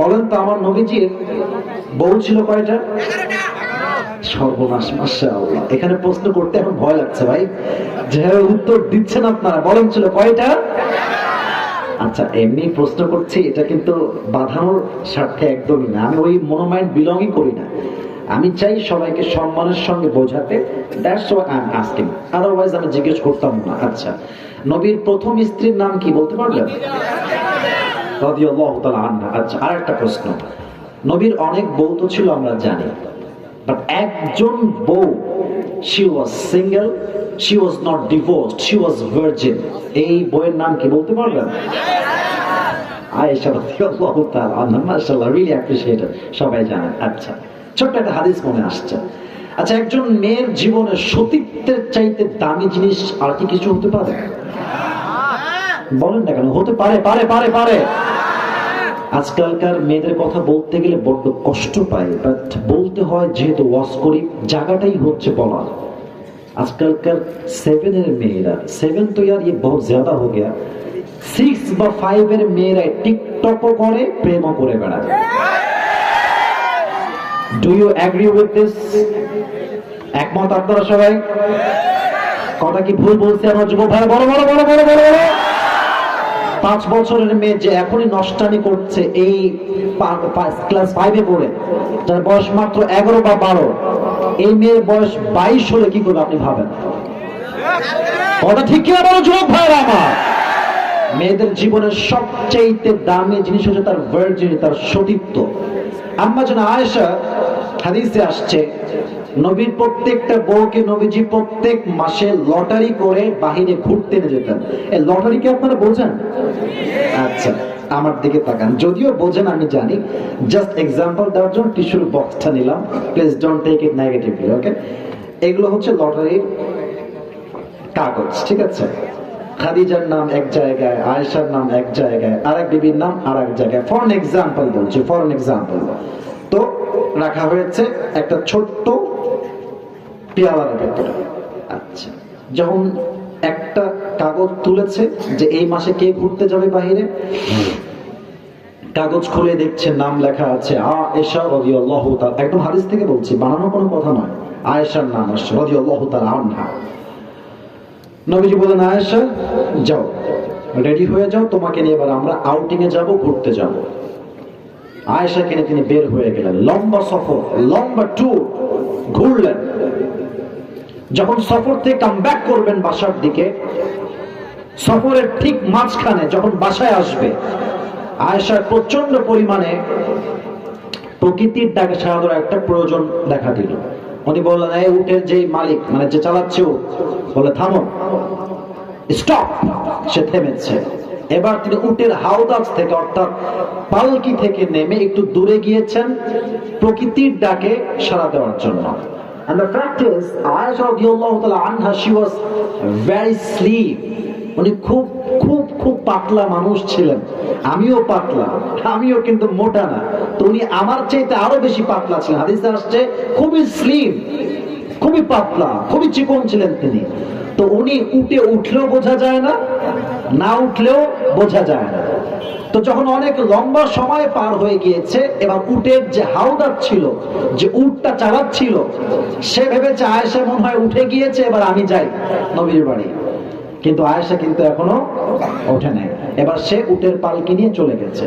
বলেন তো আমার নবীজির বউ ছিল কয়টা? সর্বনাশ মাসা এখানে প্রশ্ন করতে এখন ভয় লাগছে ভাই। যেভাবে উত্তর দিচ্ছেন আপনারা, বলেন ছিল কয়টা? আচ্ছা এমনি প্রশ্ন করছি, এটা কিন্তু বাধানোর স্বার্থে একদমই না। আমি ওই মনোমাইন্ড বিলংই করি না। আমি চাই সবাইকে সম্মানের সঙ্গে বোঝাতে। আদারওয়াইজ আমি জিজ্ঞেস করতাম না। আচ্ছা নবীর প্রথম স্ত্রীর নাম কি বলতে পারবেন আচ্ছা প্রশ্ন। নবীর অনেক বউ তো ছিল, আমরা জানি। একজন বউ she was single she was not she was virgin এই বইয়ের নাম কি বলতে আচ্ছা ছোট্ট একটা হাদিস আসছে। আচ্ছা একজন মেয়ের জীবনে সতীত্বের চাইতে দামি জিনিস আর কি কিছু হতে পারে? বলেন না কেন? হতে পারে পারে পারে পারে। আজকালকার মেয়েদের কথা বলতে গেলে বড্ড কষ্ট পায় বাট বলতে হয় যেহেতু ওয়াশ করি, জায়গাটাই হচ্ছে বলার। আজকালকার সেভেনের মেয়েরা সেভেন তো ইয়ার ইয়ে বহু জ্যাদা হয়ে গিয়া। সিক্স বা ফাইভ এর মেয়েরা টিকটকও করে, প্রেমও করে বেড়ায়। Do you agree with this একমত আপনারা সবাই? কথা কি ভুল বলছে আমার যুব ভাই? বড় বড় বড় বড় বড় বড় পাঁচ বছরের মেয়ে যে এখনই নষ্টানি করছে এই ক্লাস ফাইভে পড়ে, যার বয়স মাত্র এগারো বা বারো, এই মেয়ের বয়স বাইশ হলে কি করবে আপনি ভাবেন? ঠিক কিনা বলো, যুবক আমার? মেয়েদের জীবনের সবচেয়ে দামি জিনিস হচ্ছে তার ভার্জিনি তার সতীত্ব। আম্মা যেন আয়েশা হাদিসে আসছে, নবীর প্রত্যেকটা বউকে নবীজি প্রত্যেক মাসে লটারি করে বাহিরে ঘুরতে নিয়ে যেতেন। এই লটারি কি আপনারা বোঝেন? আচ্ছা আমার দিকে তাকান। যদিও বোঝেন, আমি জানি। জাস্ট এক্সাম্পল দেওয়ার জন্য টিস্যুর বক্সটা নিলাম। Please don't take it negatively okay এগুলো হচ্ছে লটারির কাগজ, ঠিক আছে? খাদিজার নাম এক জায়গায়, আয়েশার নাম এক জায়গায় আর এক বিবির নাম আর এক জায়গায় ফর এক্সাম্পল বলছি ফর এক্সাম্পল তো রাখা হয়েছে একটা ছোট্ট পেয়ালার ভেতরে। আচ্ছা যখন একটা কাগজ তুলেছে যে এই মাসে কে ঘুরতে যাবে বাহিরে, কাগজ খুলে দেখছে, নাম লেখা আছে আ এশা রাদিয়াল্লাহু তাআলা, একদম হাদিস থেকে বলছি বানানো কোনো কথা নয়। আয়েশার নাম আসছে, রাদিয়াল্লাহু তাআলা আনহা। নবীজি বলেন, আয়েশা, যাও রেডি হয়ে যাও, তোমাকে নিয়ে এবার আমরা আউটিং এ যাব, ঘুরতে যাব। আয়েশাকে নিয়ে তিনি বের হয়ে গেলেন। লম্বা সফর, লম্বা ট্যুর ঘুরলেন। যখন সফর থেকে কাম ব্যাক করবেন বাসার দিকে, সফরের ঠিক মাঝখানে যখন বাসায় আসবে, আয়েশার প্রচণ্ড পরিমাণে প্রকৃতির ডাকে সারা একটা প্রয়োজন দেখা দিল। উনি বললেন, এই উটের যে মালিক মানে যে চালাচ্ছে বলে, থামো। স্টপ সে থেমেছে। এবার তিনি উটের হাওদাজ থেকে অর্থাৎ পালকি থেকে নেমে একটু দূরে গিয়েছেন প্রকৃতির ডাকে সাড়া দেওয়ার জন্য। And the fact is, Aisha radiallahu ta'ala anha, she was very sleep. উনি খুব খুব খুব পাতলা মানুষ ছিলেন। আমিও পাতলা আমিও কিন্তু মোটা না। তো উনি আমার চাইতে আরও বেশি পাতলা ছিলেন। হাদিসে আসছে খুবই স্লিম খুবই পাতলা খুবই চিকন ছিলেন তিনি। তো উনি উঠে উঠলেও বোঝা যায় না না উঠলেও বোঝা যায় না। তো যখন অনেক লম্বা সময় পার হয়ে গিয়েছে, এবার উটের যে হাওদার ছিল, যে উটটা চালাচ্ছিল, সে ভেবেছে আয়েশা মনে হয় উঠে গিয়েছে, এবার আমি যাই নবীর বাড়ি। কিন্তু আয়েশা কিন্তু এখনও ওঠে নাই। এবার সে উটের পালকি নিয়ে চলে গেছে।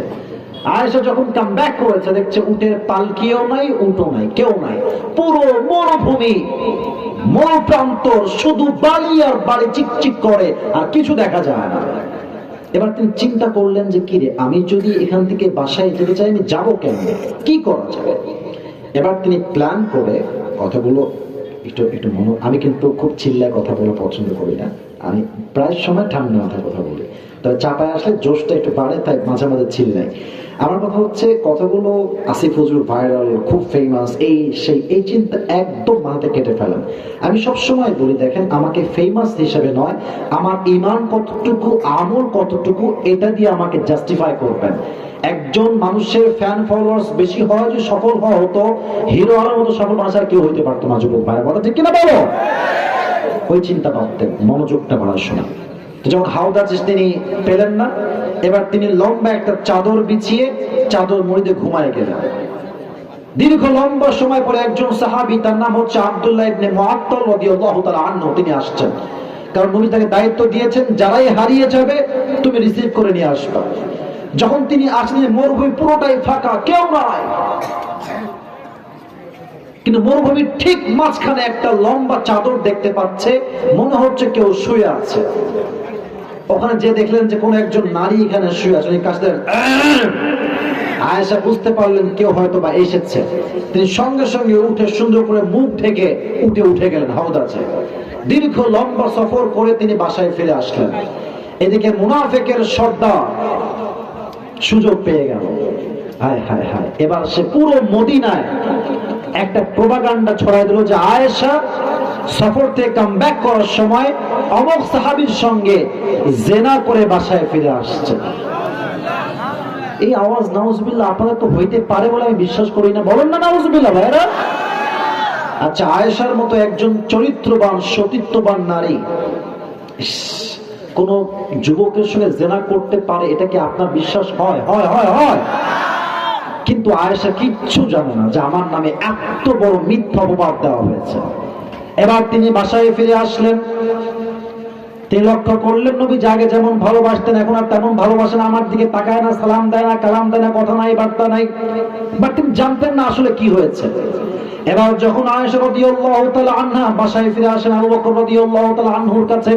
আয়েশা যখন কাম ব্যাক করেছে, দেখছে উটের পালকিও নাই নাই, কেউ নাই। পুরো মরুভূমি শুধু বালি আর বালি চিকচিক করে, আর কিছু দেখা যায় না। এবার তিনি চিন্তা করলেন যে কি রে আমি যদি এখান থেকে বাসায় যেতে চাই, আমি যাব কেন? কি করা যাবে? এবার তিনি প্ল্যান করে কথাগুলো একটু একটু মনে আমি কিন্তু খুব চিল্লায় কথা বলা পছন্দ করি না। আমি প্রায় সময় ঠান্ডা মাথায় কথা বলি। তবে চাপায় আসলে জোশটা একটু বাড়ে, তাই মাঝে মাঝে চিল্লাই আমার কথা হচ্ছে, কথাগুলো আসিফ হুজুর ভাইরাল খুব ফেমাস এই সেই, এই চিন্তা একদম মাথাতে কেটে ফেলেন। আমি সব সময় বলি, দেখেন, আমাকে ফেমাস হিসেবে নয়, আমার ইমান কতটুকু, আমল কতটুকু, এটা দিয়ে আমাকে জাস্টিফাই করবেন। একজন মানুষের ফ্যান ফলোয়ার্স বেশি হয় যে সফল হওয়া হতো হিরো হওয়ার মতো সফল মানুষ আর কেউ হইতে পারতো না, যুবক ভাই। কথা ঠিক কিনা বলো? ওই চিন্তা ভাবতেন, মনোযোগটা বাড়ার সময় যখন হাওদাজ তিনি পেলেন না, এবার তিনি লম্বা একটা চাদর বিছিয়ে চাদর মুড়িতে ঘুমায় গেলেন দীর্ঘ লম্বা সময় পরে একজন সাহাবি, তার নাম হচ্ছে আব্দুল্লাহ ইবনে মুআত্তাল রাদিয়াল্লাহু তাআলা আনহু, তিনি আসছেন। কারণ নবী তাকে দায়িত্ব দিয়েছেন, যারাই হারিয়ে যাবে, তুমি রিসিভ করে নিয়ে আসবে। যখন তিনি আসলেন, মরুভূমি পুরোটাই ফাঁকা, কেউ নাই। কিন্তু মরুভূমির ঠিক মাঝখানে একটা লম্বা চাদর দেখতে পাচ্ছে, মনে হচ্ছে কেউ শুয়ে আছে। ওখানে যে দেখলেন যে কোন একজন নারী এখানে শুয়ে আছে। উনি কাছে আয়েশা বুঝতে পারলেন কেউ হয়তো বা এসেছে। তিনি সঙ্গে সঙ্গে উঠে সুন্দর করে মুখ ঢেকে উঠে উঠে গেলেন হাওদাছে দীর্ঘ লম্বা সফর করে তিনি বাসায় ফিরে আসলেন। এদিকে মুনাফেকের সর্দার সুযোগ পেয়ে গেল। হায় হায় হায়। এবার সে পুরো মদিনায় একটা প্রোপাগান্ডা ছড়াই দিল যে আয়েশা সফর থেকে কাম ব্যাক করার সময় অমক সাহাবির সঙ্গে জেনা করে বাসায় ফিরে আসছে। এই আওয়াজ নাউজবিল্লাহ আপনাদের তো হইতে পারে বলে আমি বিশ্বাস করি না। বলেন না নাউজবিল্লাহ ভাইরা আচ্ছা আয়েশার মতো একজন চরিত্রবান, সতীত্ববান নারী, কোন যুবকের সঙ্গে জেনা করতে পারে, এটা কি আপনার বিশ্বাস? হয় হয় হয় হয়। কিন্তু আয়েশা কিচ্ছু জানে না যে আমার নামে এত বড় মিথ্যা অপবাদ দেওয়া হয়েছে। এবার তিনি বাসায় ফিরে আসলেন। তিনি লক্ষ্য করলেন নবী, জাগে যেমন ভালোবাসতেন, এখন আর তেমন ভালোবাসেন আমার দিকে তাকায় না, সালাম দেয় না, কালাম দেয় না, কথা নাই, বার্তা নাই। বাট তিনি জানতেন না আসলে কি হয়েছে। এবার যখন আয়েশা রাদিয়াল্লাহু তাআলা আনহা বাসায় ফিরে আসেন, আবু বকর রাদিয়াল্লাহু তাআলা আনহুর কাছে,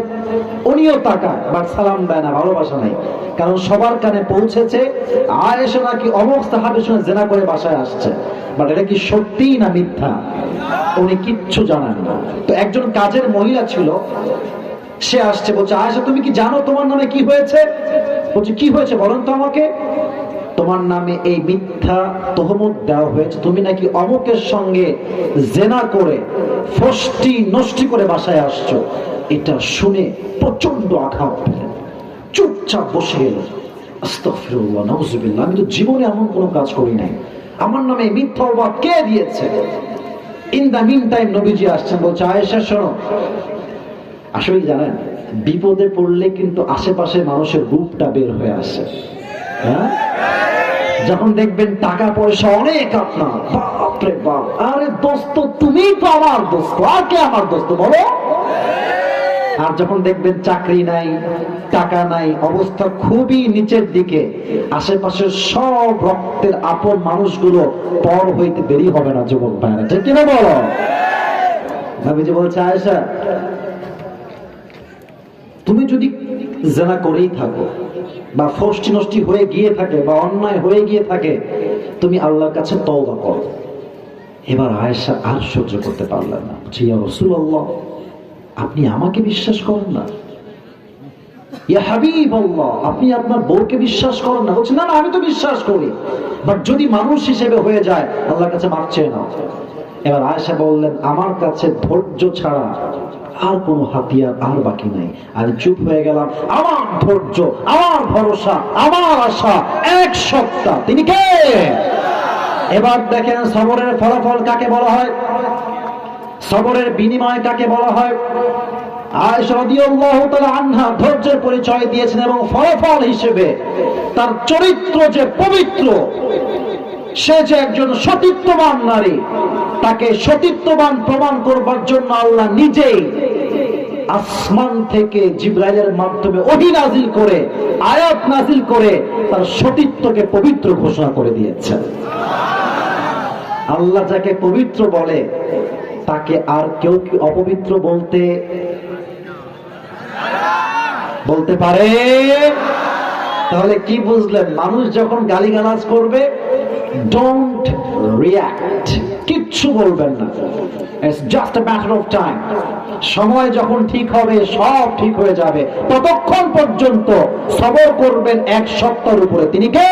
উনিও তাকায়, বাট সালাম দেয় না, ভালোবাসা নাই। কারণ সবার কানে পৌঁছেছে, আয়েশা নাকি অমুক সাহাবীর সঙ্গে জেনা করে বাসায় আসছে। বাট এটা কি সত্যি না মিথ্যা? উনি কিচ্ছু জানেন না। তো একজন কাজের মহিলা ছিল সে আসছে, বলছে আয়সা তুমি কি জানো তোমার নামে কি হয়েছে? বলছে, কি হয়েছে বলেন তো আমাকে? তোমার নামে এই মিথ্যা তহমত দেওয়া হয়েছে। তুমি নাকি অমুকের সঙ্গে জেনা করে, ফষ্টি, নষ্টি করে বাসায় আসছো? এটা শুনে প্রচণ্ড আঘাত পেলেন। চুপচাপ বসে গেল। আমি তো জীবনে এমন কোনো কাজ করি নাই। আমার নামে মিথ্যা অবাদ কে দিয়েছে? ইন দা মিন টাইম নবীজি আসছেন, বলছে, আয়েশা, শোনো আসলে জানেন, বিপদে পড়লে কিন্তু আশেপাশে মানুষের রূপটা বের হয়ে আসে। হ্যাঁ? যখন দেখবেন টাকা পয়সা অনেক আপনার, বাপরে বাপ। আরে দোস্ত তুমি তো আমার দোস্ত, আর কে আমার দোস্ত বলো? আর যখন দেখবেন চাকরি নাই, টাকা নাই, অবস্থা খুবই নিচের দিকে, আশেপাশের সব রক্তের আপন মানুষগুলো পর হইতে দেরি হবে না, যুবক ভাইরা ঠিক কিনা বলো? ভাবিজি বলছে, আয়েশা তুমি যদি জেনা করেই থাকো বা ফষ্টি নষ্টি হয়ে গিয়ে থাকে বা অন্যায় হয়ে গিয়ে থাকে তুমি আল্লাহর কাছে তওবা করো। এবার আয়েশা আর সহ্য করতে পারলেন না। বলছে, ইয়া রাসূলুল্লাহ আপনি আমাকে বিশ্বাস করেন না? ইয়া হাবিবাল্লাহ আপনি আপনার বউকে বিশ্বাস করেন না? বলছে না না আমি তো বিশ্বাস করি। বাট যদি মানুষ হিসেবে হয়ে যায় আল্লাহর কাছে মাপ চেয়ে নাও। এবার আয়েশা বললেন আমার কাছে ধৈর্য ছাড়া আর কোনো হাতিয়ার আর বাকি নাই। আমি চুপ হয়ে গেলাম। আমার ধৈর্য, আমার ভরসা, আমার আশা, এক সপ্তাহ। তিনি কে? এবার দেখেন সবরের ফলাফল কাকে বলা হয়? সবরের বিনিময় কাকে বলা হয়? আনহা ধৈর্যের পরিচয় দিয়েছেন এবং ফলাফল হিসেবে তার চরিত্র যে পবিত্র, সে যে একজন সতীত্ববান নারী তাকে সতীত্ববান প্রমাণ করবার জন্য আল্লাহ নিজেই আসমান থেকে জিব্রাইলের মাধ্যমে ওহী নাজিল করে, আয়াত নাজিল করে তার সতীত্বকে পবিত্র ঘোষণা করে দিয়েছেন। আল্লাহ যাকে পবিত্র বলে, তাকে আর কেউ কি অপবিত্র বলতে বলতে পারে? তাহলে কি বুঝলেন? মানুষ যখন গালিগালাজ করবে ডোন্ট react. কিচ্ছু বলবেন না। It's just a matter of time সময় যখন ঠিক হবে, সব ঠিক হয়ে যাবে। ততক্ষণ পর্যন্ত সবর করবেন এক সপ্তাহের উপরে। তিনি কে?